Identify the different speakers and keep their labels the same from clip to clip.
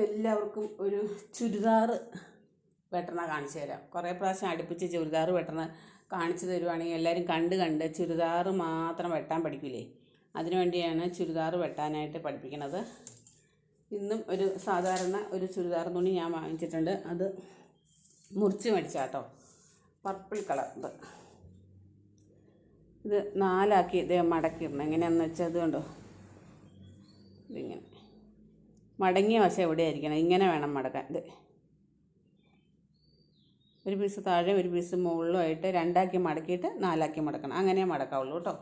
Speaker 1: എല്ലാവർക്കും ഒരു ചുരിദാർ വെട്ടണ കാണിച്ചു തരാം. കുറേ പ്രാവശ്യം അടുപ്പിച്ച് ചുരിദാർ വെട്ടണ കാണിച്ചു തരുവാണെങ്കിൽ എല്ലാവരും കണ്ട് കണ്ട് ചുരിദാർ മാത്രം വെട്ടാൻ പഠിക്കില്ലേ അതിനുവേണ്ടിയാണ് ചുരിദാർ വെട്ടാനായിട്ട് പഠിപ്പിക്കുന്നത് ഇന്നും ഒരു സാധാരണ ഒരു ചുരിദാർ തുണി ഞാൻ വാങ്ങിച്ചിട്ടുണ്ട്. അത് മുറിച്ച് മേടിച്ചാട്ടോ. പർപ്പിൾ കളർ ഇത് ഇത് നാലാക്കി ഇതേ മടക്കിയിടണം എങ്ങനെയാണെന്ന് വെച്ചാൽ ഇതുകൊണ്ടോ കണ്ടോ? ഇതിങ്ങനെ. മടങ്ങിയ വശം എവിടെയായിരിക്കണം? ഇങ്ങനെ വേണം മടക്കാൻ ഇത് ഒരു പീസ് താഴെ ഒരു പീസ് മുകളിലുമായിട്ട് രണ്ടാക്കി മടക്കിയിട്ട് നാലാക്കി മടക്കണം. അങ്ങനെ മടക്കാവുള്ളൂ കേട്ടോ.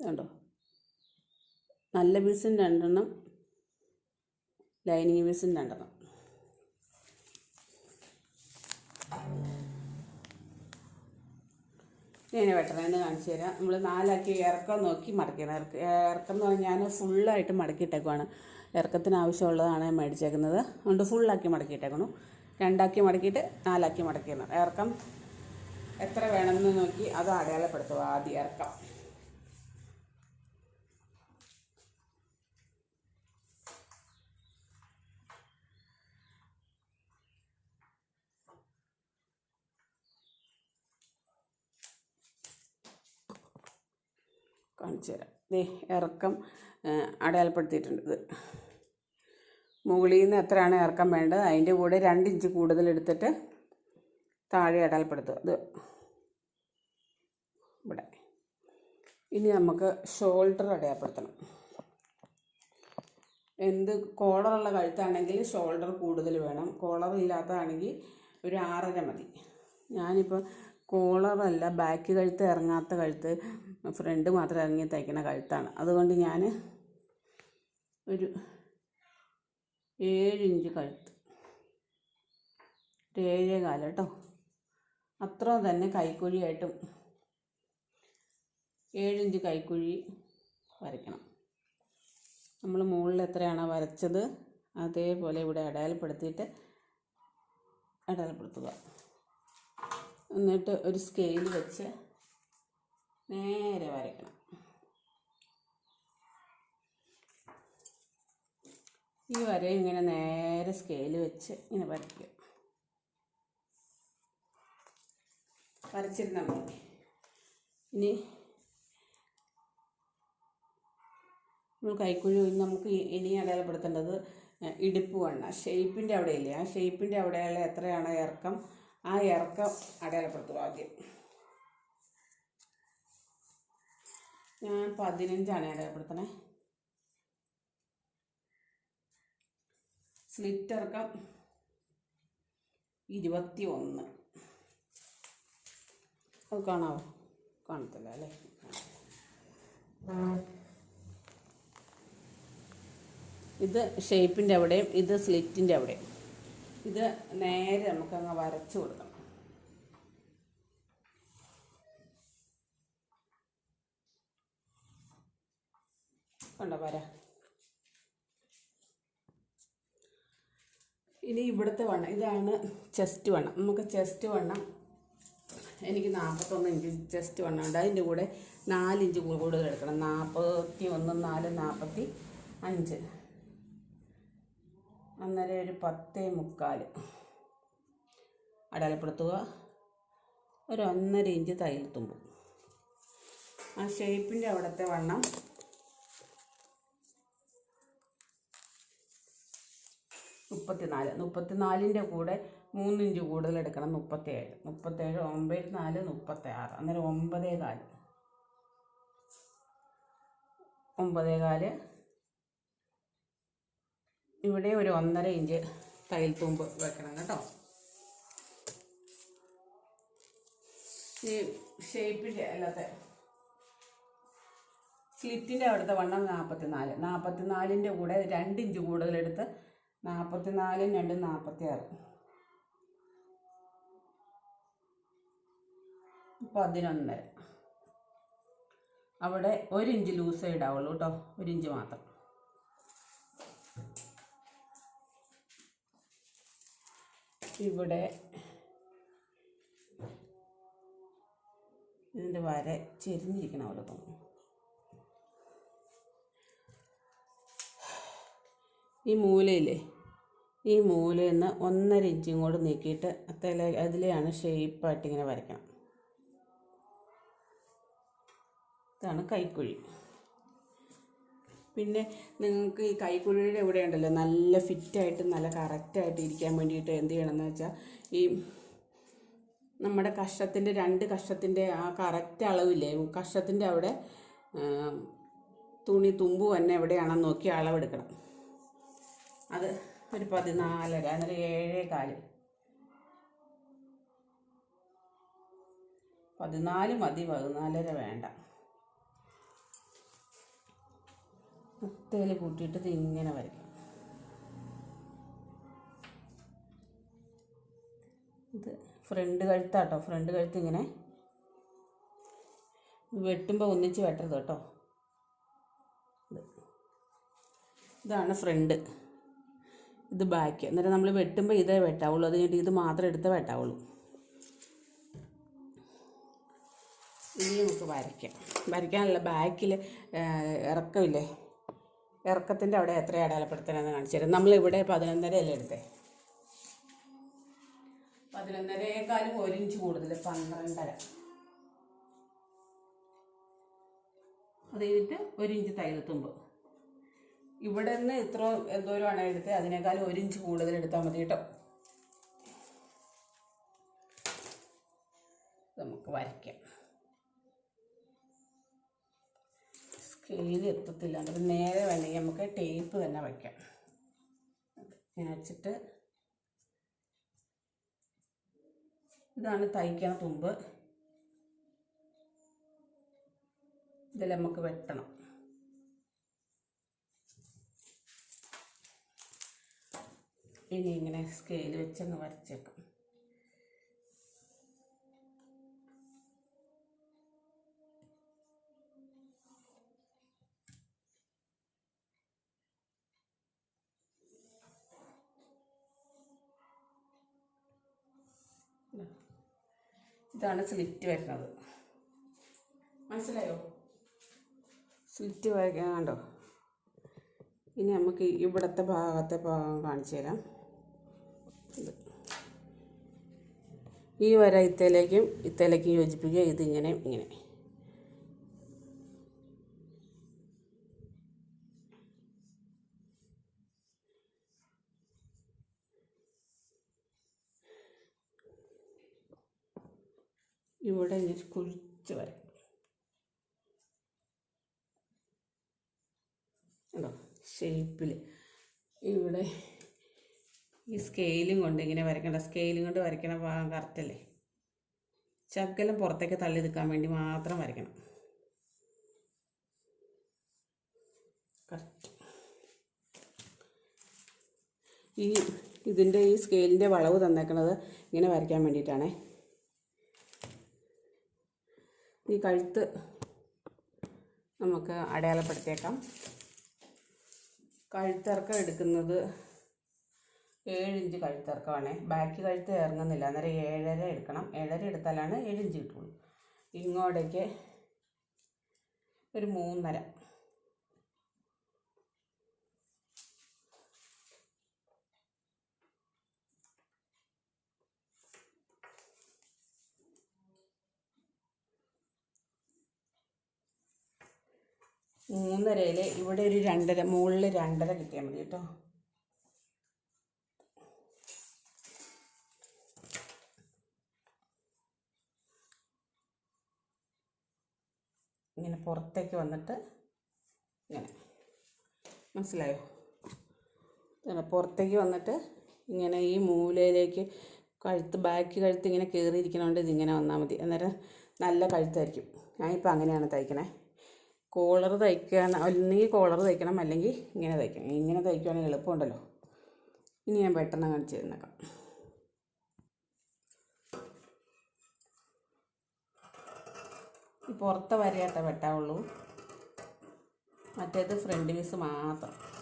Speaker 1: കണ്ടോ? നല്ല പീസും രണ്ടെണ്ണം ലൈനിങ് പീസും രണ്ടെണ്ണം. ഇങ്ങനെ വെട്ടണമെന്ന് കാണിച്ചു തരാം. നമ്മൾ നാലാക്കി ഇറക്കം നോക്കി മടക്കണം. ഇറക്ക ഇറക്കം എന്ന് പറഞ്ഞാൽ ഞാൻ ഫുള്ളായിട്ട് മടക്കിയിട്ടേക്കുവാണ്. ഇറക്കത്തിന് ആവശ്യമുള്ളതാണ് ഞാൻ മേടിച്ചേക്കുന്നത്. അതുകൊണ്ട് ഫുള്ളാക്കി മടക്കിയിട്ടേക്കണം. രണ്ടാക്കി മടക്കിയിട്ട് നാലാക്കി മടക്കിയിരുന്നു ഇറക്കം എത്ര വേണമെന്ന് നോക്കി അത് അടയാളപ്പെടുത്തുക ആദ്യം ഇറക്കം. കാണിച്ചു തരാം. ദേ ഇറക്കം അടയാളപ്പെടുത്തിയിട്ടുണ്ട്. മുകളിൽ നിന്ന് എത്രയാണ് ഇറക്കം വേണ്ടത്? അതിന്റെ കൂടെ രണ്ട് ഇഞ്ച് കൂടുതൽ എടുത്തിട്ട് താഴെ അടയാളപ്പെടുത്തുക. ഇത് ഇവിടെ. ഇനി നമുക്ക് ഷോൾഡർ അടയാളപ്പെടുത്തണം. എന്ത് കോളറുള്ള കഴുത്താണെങ്കിൽ ഷോൾഡർ കൂടുതൽ വേണം. കോളർ ഇല്ലാത്തതാണെങ്കിൽ ഒരു ആറര മതി. ഞാനിപ്പോൾ കോളറല്ല ബാക്ക് കഴുത്ത് ഇറങ്ങാത്ത കഴുത്ത് ഫ്രണ്ട് മാത്രം ഇറങ്ങി തയ്ക്കണ കഴുത്താണ്. അതുകൊണ്ട് ഞാൻ ഒരു ഏഴ് ഇഞ്ച് കഴുത്ത്. ഒരു ഏഴേ കാലം കേട്ടോ. അത്ര തന്നെ കൈക്കുഴിയായിട്ടും ഏഴിഞ്ച് കൈക്കുഴി വരയ്ക്കണം. നമ്മൾ മുകളിൽ എത്രയാണോ വരച്ചത് അതേപോലെ ഇവിടെ അടയാളപ്പെടുത്തിയിട്ട് അടയാളപ്പെടുത്തുക. എന്നിട്ട് ഒരു സ്കെയിൽ വെച്ച് നേരെ വരയ്ക്കണം. ഈ വര ഇങ്ങനെ നേരെ സ്കെയിൽ വെച്ച് ഇങ്ങനെ വരയ്ക്കുക. വരച്ചിരുന്നാൽ മതി. ഇനി നമ്മൾ കൈക്കുഴി നമുക്ക് ഇനി അടയാളപ്പെടുത്തേണ്ടത് ഇടുപ്പ് വണ്ണ. ഷേപ്പിന്റെ അവിടെയില്ലേ? ആ ഷേപ്പിന്റെ അവിടെയുള്ള എത്രയാണ് ഇറക്കം? ആ ഇറക്കം അടയാളപ്പെടുത്തുക ആദ്യം. ഞാൻ പതിനഞ്ചാണ് അടയാളപ്പെടുത്തണേ സ്ലിറ്റ് ഇറക്കം ഇരുപത്തി ഒന്ന് അത് കാണാവോ? കാണത്തില്ല അല്ലേ? ഇത് ഷേപ്പിന്റെ അവിടെയും ഇത് സ്ലിറ്റിന്റെ അവിടെയും. ഇത് നേരെ നമുക്കങ്ങ് വരച്ചു കൊടുക്കണം കണ്ടോ വര ഇനി ഇവിടുത്തെ വണ്ണം ഇതാണ് ചെസ്റ്റ് വണ്ണം. നമുക്ക് ചെസ്റ്റ് വണ്ണം എനിക്ക് നാൽപ്പത്തൊന്ന് ഇഞ്ച് ചെസ്റ്റ് വണ്ണം ഉണ്ട്. അതിന്റെ കൂടെ നാലിഞ്ച് കൂടുതൽ എടുക്കണം. നാൽപ്പത്തി ഒന്ന് നാല് നാൽപ്പത്തി അഞ്ച്. അന്നേരം ഒരു പത്തേ മുക്കാൽ അടയാളപ്പെടുത്തുക. ഒരു ഒന്നര ഇഞ്ച് തയ്യൽ തുമ്പും. ആ ഷേപ്പിന്റെ അവിടുത്തെ വണ്ണം മുപ്പത്തിനാല്. മുപ്പത്തിനാലിന്റെ കൂടെ മൂന്നിഞ്ച് കൂടുതൽ എടുക്കണം മുപ്പത്തേഴ്. മുപ്പത്തേഴ് ഒമ്പത് നാല് മുപ്പത്തി ആറ് അന്നേരം ഒമ്പതേ കാൽ. ഒമ്പതേ കാൽ. ഇവിടെ ഒരു ഒന്നര ഇഞ്ച് തയ്യൽ തൂമ്പ് വെക്കണം കേട്ടോ. ഈ ഷേപ്പിന്റെ അല്ലാത്ത സ്ലിറ്റിന്റെ അവിടുത്തെ വണ്ണം നാൽപ്പത്തി നാല് നാൽപ്പത്തി നാലിന്റെ കൂടെ രണ്ട് ഇഞ്ച് കൂടുതലെടുത്ത് നാൽപ്പത്തി നാലും രണ്ട് നാൽപ്പത്തി ആറ് പതിനൊന്നര അവിടെ ഒരു ഇഞ്ച് ലൂസേ ഇടാവുള്ളൂ കേട്ടോ ഒരു ഇഞ്ച് മാത്രം. ഇവിടെ ഇതിന്റെ വര ചെരിഞ്ഞിരിക്കണം അവിടെ തോന്നും ഈ മൂലയില്ലേ? ഈ മൂലയിൽ നിന്ന് ഒന്നര ഇഞ്ചും കൂടെ നീക്കിയിട്ട് അത്തല അതിലെയാണ് ഷേപ്പായിട്ട് ഇങ്ങനെ വരയ്ക്കണം. ഇതാണ് കൈക്കുഴി. പിന്നെ നിങ്ങൾക്ക് ഈ കൈക്കുഴിയുടെ ഇവിടെ ഉണ്ടല്ലോ നല്ല ഫിറ്റായിട്ട് നല്ല കറക്റ്റായിട്ട് ഇരിക്കാൻ വേണ്ടിയിട്ട് എന്ത് ചെയ്യണമെന്ന് വെച്ചാൽ ഈ നമ്മുടെ കഷത്തിന്റെ രണ്ട് കഷത്തിന്റെ ആ കറക്റ്റ് അളവില്ലേ കഷത്തിന്റെ അവിടെ തുണി തുമ്പ് തന്നെ എവിടെയാണെന്ന് നോക്കി അളവെടുക്കണം. അത് ഒരു പതിനാലര അന്നേരം ഏഴേ കാൽ. പതിനാല് മതി പതിനാലര വേണ്ട. മുത്തേൽ കൂട്ടിയിട്ട് ഇങ്ങനെ വരയ്ക്കും. ഇത് ഫ്രണ്ട് കഴുത്താട്ടോ ഫ്രണ്ട് കഴുത്ത് ഇങ്ങനെ വെട്ടുമ്പോൾ ഒന്നിച്ച് വെട്ടരുത് കേട്ടോ. ഇത്. ഇതാണ് ഫ്രണ്ട്. ഇത് ബാക്ക്. എന്നിട്ട് നമ്മൾ വെട്ടുമ്പോൾ ഇതേ വെട്ടാവുള്ളൂ. അത് കഴിഞ്ഞിട്ട് ഇത് മാത്രം എടുത്ത് വെട്ടാവുള്ളൂ. ഇനി നമുക്ക് വരയ്ക്കാം. വരയ്ക്കാനുള്ള ബാക്കിൽ ഇറക്കമില്ലേ? ഇറക്കത്തിന്റെ അവിടെ എത്ര അടയാളപ്പെടുത്തണമെന്ന് കാണിച്ചു തരാം. നമ്മളിവിടെ പതിനൊന്നര അല്ലേ എടുത്തേ? പതിനൊന്നരയേക്കാളും ഒരു ഇഞ്ച് കൂടുതൽ പന്ത്രണ്ടര. അത് കഴിഞ്ഞിട്ട് ഒരു ഇഞ്ച് തയ്യൽത്തുമ്പ് ഇവിടെ നിന്ന് ഇത്ര എന്തോരമാണ് എടുത്തത് അതിനേക്കാളും ഒരു ഇഞ്ച് കൂടുതൽ എടുത്താൽ മതി കേട്ടോ. നമുക്ക് വരയ്ക്കാം. സ്കെയിൽ എത്തത്തില്ല. എന്നിട്ട് നേരെ വേണമെങ്കിൽ നമുക്ക് ടേപ്പ് തന്നെ വയ്ക്കാം. ഇങ്ങനെ വെച്ചിട്ട് ഇതാണ് തയ്ക്കണ തുമ്പ്. ഇതിൽ നമുക്ക് വെട്ടണം. ഇനി ഇങ്ങനെ സ്കെയിൽ വെച്ചങ്ങ് വരച്ചേക്കാം. ഇതാണ് സ്ലിറ്റ് വരുന്നത്. മനസ്സിലായോ? സ്ലിറ്റ് വരയ്ക്കാൻ കണ്ടോ? ഇനി നമുക്ക് ഇവിടുത്തെ ഭാഗത്തെ ഭാഗം കാണിച്ചു തരാം. ഈ വര ഇത്തേലേക്കും ഇത്തേലേക്കും യോജിപ്പിക്കുക. ഇതിങ്ങനെ ഇങ്ങനെ ഇവിടെ ഇങ്ങനെ കുഴിച്ച് വരയ്ക്കും ഷേപ്പിൽ ഇവിടെ ഈ സ്കെയിലും കൊണ്ട് ഇങ്ങനെ വരയ്ക്കണ്ട. സ്കെയിലും കൊണ്ട് വരയ്ക്കണ ഭാഗം കറക്റ്റല്ലേ ചക്കലം പുറത്തേക്ക് തള്ളി നിൽക്കാൻ വേണ്ടി മാത്രം വരയ്ക്കണം. കറക്റ്റ് ഈ ഇതിന്റെ ഈ സ്കെയിലിന്റെ വളവ് തന്നേക്കണത് ഇങ്ങനെ വരയ്ക്കാൻ വേണ്ടിയിട്ടാണേ. ഈ കഴുത്ത് നമുക്ക് അടയാളപ്പെടുത്തിയേക്കാം. കഴുത്തിറക്കം എടുക്കുന്നത് ഏഴ് ഇഞ്ച് കഴുത്തിറക്കമാണേ ബാക്ക് കഴുത്ത് ഇറങ്ങുന്നില്ല. അന്നേരം ഏഴര എടുക്കണം. ഏഴര എടുത്താലാണ് ഏഴ് ഇഞ്ച് കിട്ടുള്ളൂ. ഇങ്ങോട്ടേക്ക് ഒരു മൂന്നര. മൂന്നരയിൽ ഇവിടെ ഒരു രണ്ടര മുകളിൽ രണ്ടര കിട്ടിയാൽ മതി കേട്ടോ. പുറത്തേക്ക് വന്നിട്ട് ഇങ്ങനെ. മനസ്സിലായോ? ഇങ്ങനെ പുറത്തേക്ക് വന്നിട്ട് ഇങ്ങനെ ഈ മൂലയിലേക്ക് കഴുത്ത് ബാക്ക് കഴുത്ത് ഇങ്ങനെ കയറിയിരിക്കണോണ്ട് ഇതിങ്ങനെ വന്നാൽ മതി. അന്നേരം നല്ല കഴുത്തായിരിക്കും. ഞാനിപ്പോൾ അങ്ങനെയാണ് തയ്ക്കണേ. കോളർ തയ്ക്കാൻ ഒന്നെങ്കിൽ കോളർ തയ്ക്കണം അല്ലെങ്കിൽ ഇങ്ങനെ തയ്ക്കണം. ഇങ്ങനെ തയ്ക്കുകയാണെങ്കിൽ എളുപ്പമുണ്ടല്ലോ. ഇനി ഞാൻ പെട്ടെന്ന് കാണിച്ചു തന്നേക്കാം ഈ പുറത്തെ വരയാട്ട വെട്ടാവുള്ളൂ. മറ്റേത് ഫ്രണ്ട് പീസ് മാത്രം.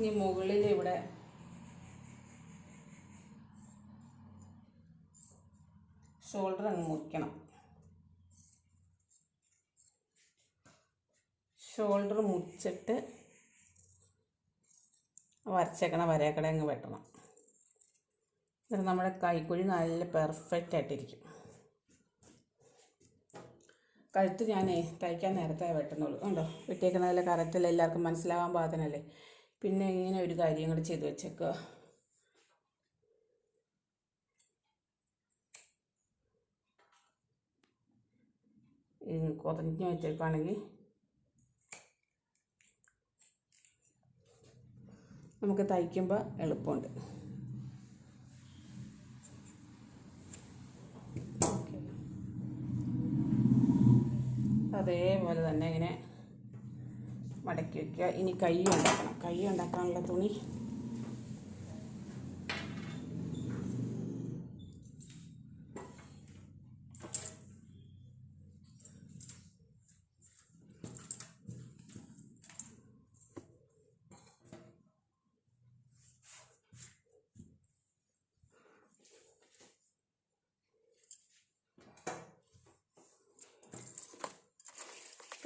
Speaker 1: ഇനി മുകളിൽ ഇവിടെ. ഷോൾഡർ അങ്ങ് മുറിക്കണം. ഷോൾഡർ മുറിച്ചിട്ട് വരച്ചേക്കണ വരയക്കട അങ്ങ് വെട്ടണം. എന്നിട്ട് നമ്മുടെ കൈക്കുഴി നല്ല പെർഫെക്റ്റ് ആയിട്ടിരിക്കും. കഴുത്ത് ഞാനേ തയ്ക്കാൻ നേരത്തെ വെട്ടുന്നുള്ളൂ. ഉണ്ടോ വെട്ടിയേക്കുന്നതിൽ കറക്റ്റല്ല എല്ലാവർക്കും മനസ്സിലാവാൻ പാകത്തിനല്ലേ? പിന്നെ ഇങ്ങനെ ഒരു കാര്യം കൂടി ചെയ്ത് വെച്ചേക്കുക കുറഞ്ഞ് വെച്ചേക്കുകയാണെങ്കിൽ നമുക്ക് തയ്ക്കുമ്പോൾ എളുപ്പമുണ്ട്. അതേപോലെ തന്നെ ഇങ്ങനെ മടക്കി വയ്ക്കുക ഇനി കൈ ഉണ്ടാക്കണം കൈ ഉണ്ടാക്കാനുള്ള തുണി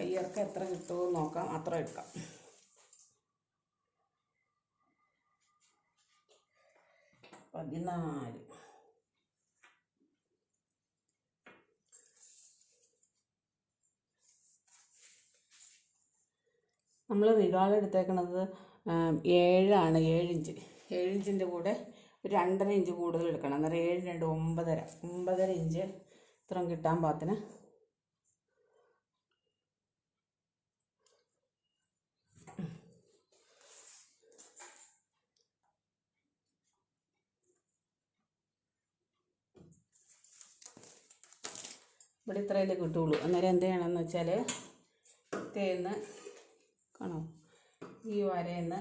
Speaker 1: കയ്യിറക്കം എത്ര കിട്ടുമോ എന്ന് നോക്കാം. അത്ര എടുക്കാം. പതിനാല്. നമ്മൾ റിഗാൾ എടുത്തേക്കണത് ഏഴാണ് ഏഴിഞ്ച്. ഏഴിഞ്ചിന്റെ കൂടെ ഒരു രണ്ടര ഇഞ്ച് കൂടുതൽ എടുക്കണം. അന്നേരം ഏഴ് രണ്ട് ഒമ്പതര. ഒമ്പതര ഇഞ്ച് ഇത്രയും കിട്ടാൻ പാകത്തിന്. ഇവിടെ ഇത്രയല്ലേ കിട്ടുള്ളൂ. അന്നേരം എന്ത് ചെയ്യണമെന്ന് വെച്ചാൽ തേന്ന് കാണോ? ഈ വരയെന്ന്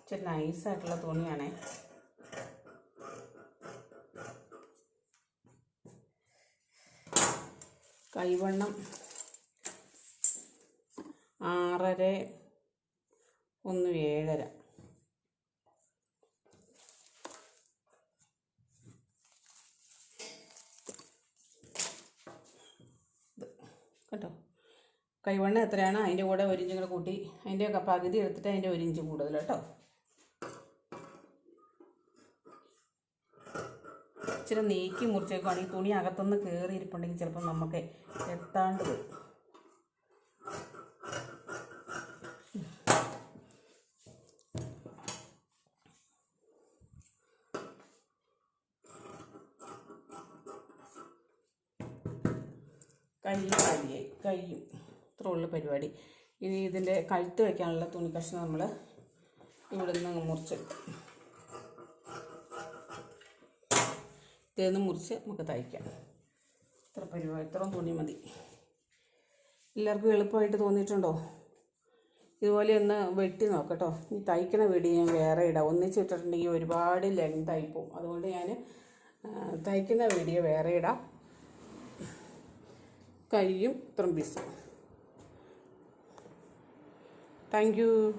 Speaker 1: ഇച്ചിരി നൈസായിട്ടുള്ള തുണിയാണേ. കൈവണ്ണം ആറര ഒന്ന് ഏഴര കേട്ടോ കൈവണ്ണം എത്രയാണ് അതിന്റെ കൂടെ ഒരു ഇഞ്ചും കൂടെ കൂട്ടി അതിന്റെയൊക്കെ പകുതി എടുത്തിട്ട് അതിന്റെ ഒരു ഇഞ്ച് കൂടുതൽ കേട്ടോ. ഇച്ചിരി നീക്കി മുറിച്ചേക്കുവാണെങ്കിൽ തുണി അകത്തുനിന്ന് കയറി ഇരിപ്പുണ്ടെങ്കിൽ ചിലപ്പോൾ നമുക്ക് എത്താണ്ട് വരും ഉള്ള പരിപാടി. ഇനി ഇതിന്റെ കഴുത്ത് വയ്ക്കാനുള്ള തുണി കഷ്ണം നമ്മൾ ഇവിടെ നിന്ന് അങ്ങ് മുറിച്ചെടുക്കും. ഇതേന്ന് മുറിച്ച് നമുക്ക് തയ്ക്കാം. ഇത്ര പരിപാടി ഇത്രയും തുണി മതി. എല്ലാവർക്കും എളുപ്പമായിട്ട് തോന്നിയിട്ടുണ്ടോ? ഇതുപോലെ ഒന്ന് വെട്ടി നോക്കട്ടോ. ഈ തയ്ക്കണ വീഡിയോ ഞാൻ വേറെ ഇടാം. ഒന്നിച്ച് ഇട്ടിട്ടുണ്ടെങ്കിൽ ഒരുപാട് ലെങ്ത് ആയിപ്പോവും അതുകൊണ്ട് ഞാൻ തയ്ക്കുന്ന വീഡിയോ വേറെ ഇടാം. കൈയും ഇത്രയും thank you